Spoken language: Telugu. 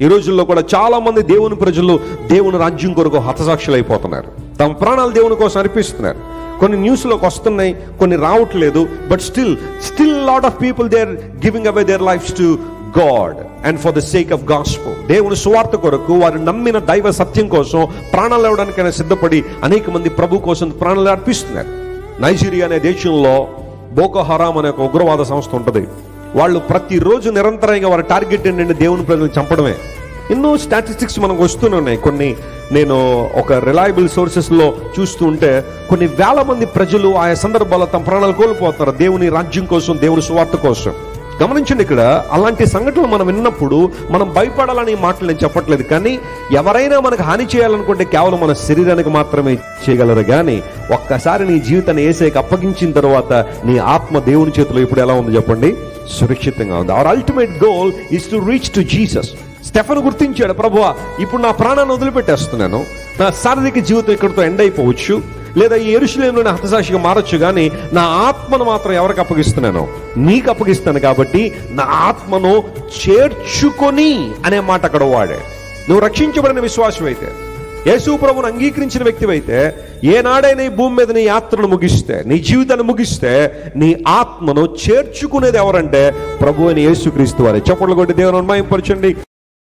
ఈ రోజుల్లో కూడా చాలా మంది దేవుని ప్రజలు దేవుని రాజ్యం కొరకు హతసాక్షులు అయిపోతున్నారు తమ ప్రాణాలు దేవుని కోసం అర్పిస్తున్నారు. కొన్ని న్యూస్లోకి వస్తున్నాయి కొన్ని రావట్లేదు but still still lot of people they're giving away their lives to God and for the sake of gospel దేవుని సువార్త కొరకు వారు నమ్మిన దైవ సత్యం కోసం ప్రాణాలు ఇవ్వడానికైనా సిద్ధపడి అనేక మంది ప్రభు కోసం ప్రాణాలు అర్పిస్తున్నారు. నైజీరియా అనే దేశంలో బోకహారాం అనే ఒక ఉగ్రవాద సంస్థ ఉంటుంది. వాళ్ళు ప్రతిరోజు నిరంతరంగా వారి టార్గెట్ ఏంటంటే దేవుని ప్రజలు చంపడమే. ఎన్నో స్టాటిస్టిక్స్ మనకు వస్తూనే ఉన్నాయి. కొన్ని నేను ఒక రిలయబుల్ సోర్సెస్లో చూస్తూ ఉంటే కొన్ని వేల మంది ప్రజలు ఆయా సందర్భాల్లో తమ ప్రాణాలు కోల్పోతారు. దేవుని రాజ్యం కోసం దేవుని సువార్త కోసం. గమనించండి ఇక్కడ అలాంటి సంఘటనలు మనం విన్నప్పుడు మనం భయపడాలని మాటలు నేను చెప్పట్లేదు. కానీ ఎవరైనా మనకు హాని చేయాలనుకుంటే కేవలం మన శరీరానికి మాత్రమే చేయగలరు. కానీ ఒక్కసారి నీ జీవితాన్ని ఏసేకి అప్పగించిన తర్వాత నీ ఆత్మ దేవుని చేతిలో ఇప్పుడు ఎలా ఉంది చెప్పండి. సురక్షితంగా ఉంది. Our ultimate goal is to reach to Jesus Stephen గుర్తించాడు ప్రభు ఇప్పుడు నా ప్రాణాన్ని వదిలిపెట్టేస్తున్నాను. నా శారీరక జీవితం ఇక్కడితో ఎండ్ అయిపోవచ్చు. లేదా ఈ ఎరుశలేంలోని హతసాక్షిగా మారొచ్చు కానీ నా ఆత్మను మాత్రం ఎవరికి అప్పగిస్తున్నాను? నీకు అప్పగిస్తాను కాబట్టి నా ఆత్మను చేర్చుకొని అనే మాట అక్కడ వాడే నువ్వు రక్షించబడిన విశ్వాసం అయితే యేసు ప్రభును అంగీకరించిన వ్యక్తివైతే ఏనాడైనా ఈ భూమి మీద నీ యాత్రను ముగిస్తే నీ జీవితాన్ని ముగిస్తే నీ ఆత్మను చేర్చుకునేది ఎవరంటే ప్రభు అని యేసుక్రీస్తు వారే. చప్పట్లు కొట్టి దేవుని మయంపరచండి